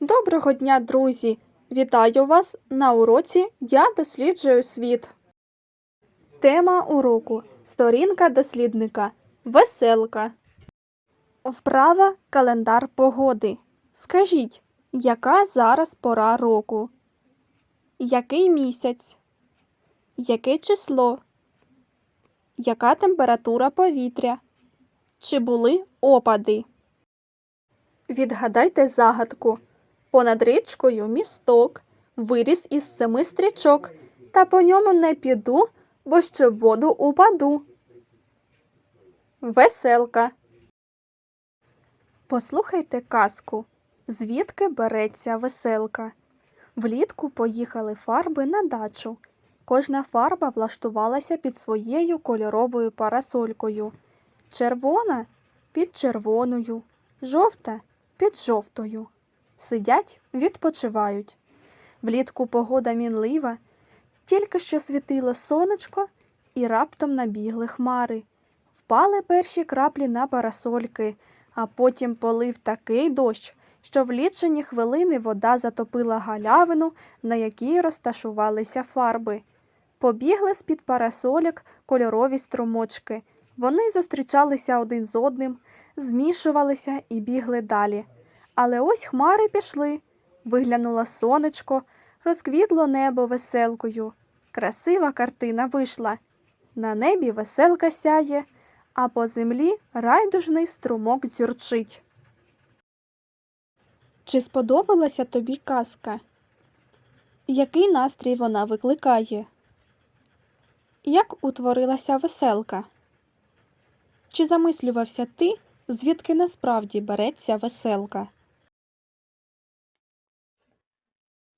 Доброго дня, друзі! Вітаю вас на уроці Я досліджую світ. Тема уроку Сторінка дослідника Веселка. Вправа календар погоди. Скажіть, яка зараз пора року? Який місяць? Яке число? Яка температура повітря? Чи були опади? Відгадайте загадку. Понад річкою місток, виріс із семи стрічок, та по ньому не піду, бо ще в воду упаду. Веселка. Послухайте казку. Звідки береться веселка? Влітку поїхали фарби на дачу. Кожна фарба влаштувалася під своєю кольоровою парасолькою. Червона під червоною, жовта під жовтою. Сидять, відпочивають. Влітку погода мінлива, тільки що світило сонечко, і раптом набігли хмари. Впали перші краплі на парасольки, а потім полив такий дощ, що в лічені хвилини вода затопила галявину, на якій розташувалися фарби. Побігли з-під парасоляк кольорові струмочки. Вони зустрічалися один з одним, змішувалися і бігли далі. Але ось хмари пішли, виглянуло сонечко, розквітло небо веселкою. Красива картина вийшла. На небі веселка сяє, а по землі райдужний струмок дзюрчить. Чи сподобалася тобі казка? Який настрій вона викликає? Як утворилася веселка? Чи замислювався ти, звідки насправді береться веселка?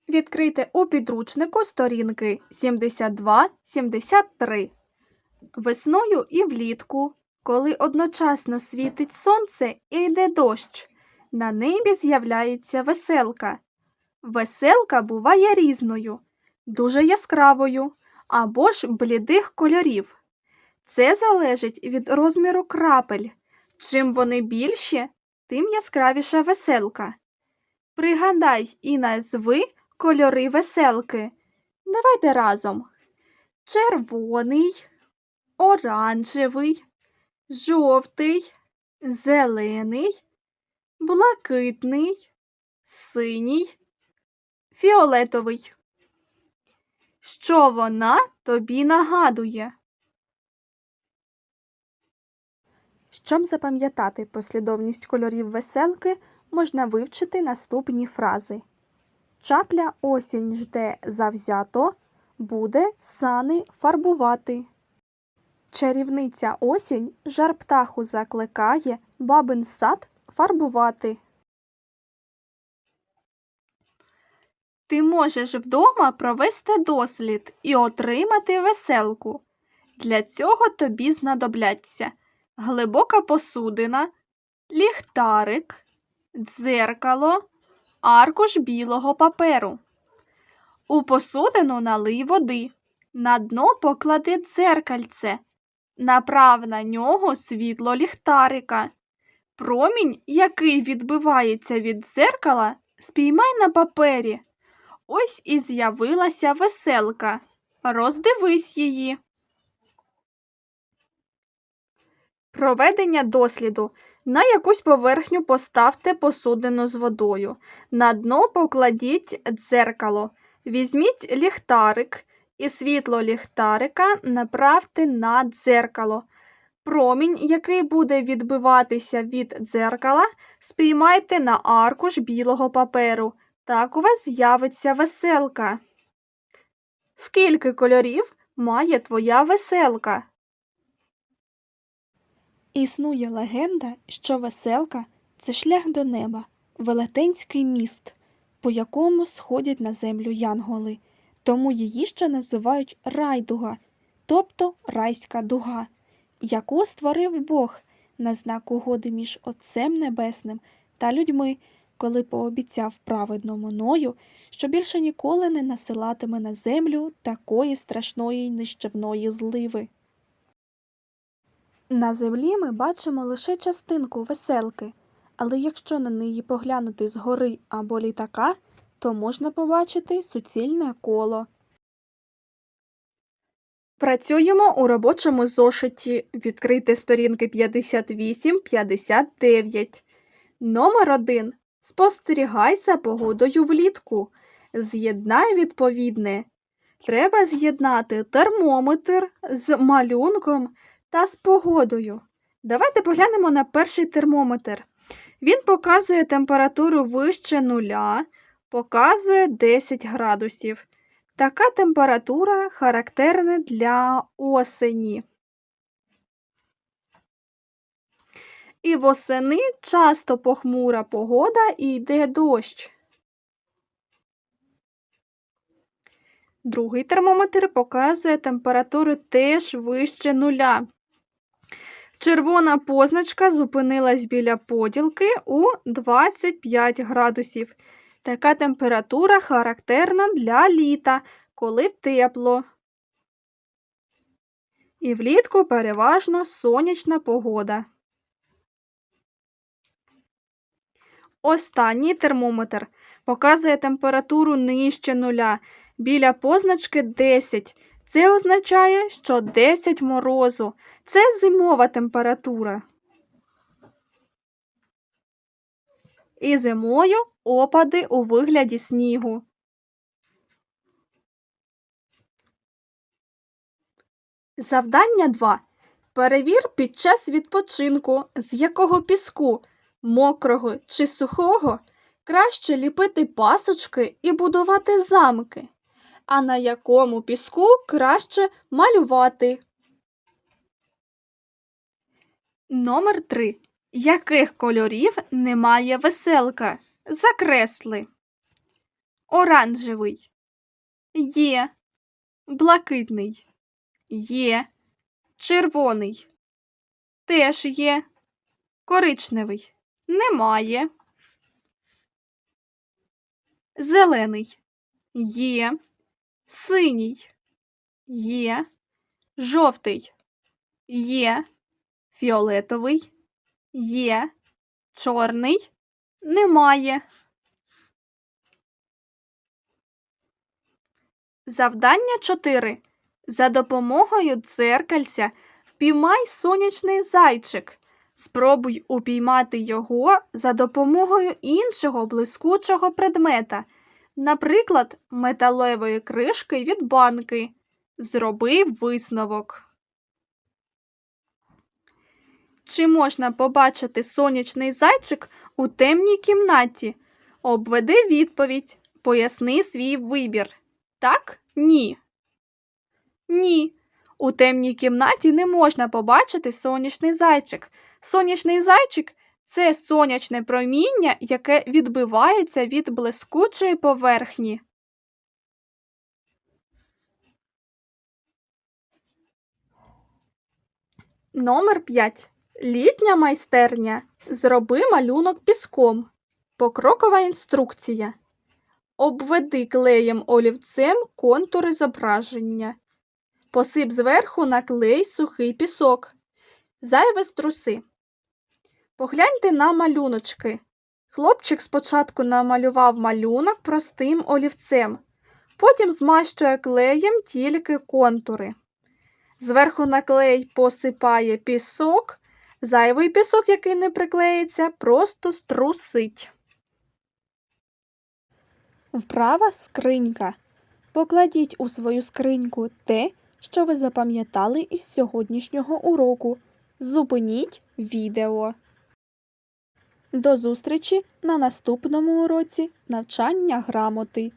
Відкрийте у підручнику сторінки 72-73. Весною і влітку, коли одночасно світить сонце і йде дощ, на небі з'являється веселка. Веселка буває різною, дуже яскравою або ж блідих кольорів. Це залежить від розміру крапель. Чим вони більші, тим яскравіша веселка. Пригадай і назви кольори веселки. Давайте разом. Червоний, оранжевий, жовтий, зелений, блакитний, синій, фіолетовий. Що вона тобі нагадує? Щоб запам'ятати послідовність кольорів веселки, можна вивчити наступні фрази. Чапля осінь жде завзято, буде сани фарбувати. Чарівниця осінь жар птаху закликає бабин сад фарбувати. Ти можеш вдома провести дослід і отримати веселку. Для цього тобі знадобляться глибока посудина, ліхтарик, дзеркало, аркуш білого паперу. У посудину налий води. На дно поклади дзеркальце. Направ на нього світло ліхтарика. Промінь, який відбивається від дзеркала, спіймай на папері. Ось і з'явилася веселка. Роздивись її. Проведення досліду. На якусь поверхню поставте посудину з водою. На дно покладіть дзеркало. Візьміть ліхтарик і світло ліхтарика направте на дзеркало. Промінь, який буде відбиватися від дзеркала, спіймайте на аркуш білого паперу. Так у вас з'явиться веселка. Скільки кольорів має твоя веселка? Існує легенда, що веселка це шлях до неба, велетенський міст, по якому сходять на землю янголи, тому її ще називають райдуга, тобто райська дуга, яку створив Бог на знак угоди між Отцем Небесним та людьми, коли пообіцяв праведному ною, що більше ніколи не насилатиме на землю такої страшної й нищівної зливи. На землі ми бачимо лише частинку веселки, але якщо на неї поглянути згори або літака, то можна побачити суцільне коло. Працюємо у робочому зошиті. Відкрийте сторінки 58-59. Номер 1. Спостерігай за погодою влітку. З'єднай відповідне. Треба з'єднати термометр з малюнком та з погодою. Давайте поглянемо на перший термометр. Він показує температуру вище нуля, показує 10 градусів. Така температура характерна для осені. І восени часто похмура погода і йде дощ. Другий термометр показує температуру теж вище нуля. Червона позначка зупинилась біля поділки у 25 градусів. Така температура характерна для літа, коли тепло. І влітку переважно сонячна погода. Останній термометр показує температуру нижче нуля, біля позначки 10. Це означає, що 10 морозу. Це зимова температура. І зимою опади у вигляді снігу. Завдання 2. Перевір під час відпочинку, з якого піску, мокрого чи сухого, краще ліпити пасочки і будувати замки, а на якому піску краще малювати. Номер 3. Яких кольорів немає веселка? Закресли. Оранжевий. Є. Блакитний. Є. Червоний. Теж є. Коричневий. Немає. Зелений. Є. Синій. Є. Жовтий. Є. Фіолетовий. Є. Чорний. Немає. Завдання 4. За допомогою дзеркальця впіймай сонячний зайчик. Спробуй упіймати його за допомогою іншого блискучого предмета, наприклад, металевої кришки від банки. Зроби висновок. Чи можна побачити сонячний зайчик у темній кімнаті? Обведи відповідь. Поясни свій вибір. Так? Ні. Ні. У темній кімнаті не можна побачити сонячний зайчик. Сонячний зайчик це сонячне проміння, яке відбивається від блискучої поверхні. Номер 5. Літня майстерня. Зроби малюнок піском. Покрокова інструкція. Обведи клеєм олівцем контури зображення. Посип зверху на клей сухий пісок. Зайве струси. Погляньте на малюночки. Хлопчик спочатку намалював малюнок простим олівцем, потім змащує клеєм тільки контури. Зверху на клей посипає пісок, зайвий пісок, який не приклеїться, просто струсить. Вправа скринька. Покладіть у свою скриньку те, що ви запам'ятали із сьогоднішнього уроку. Зупиніть відео. До зустрічі на наступному уроці навчання грамоти.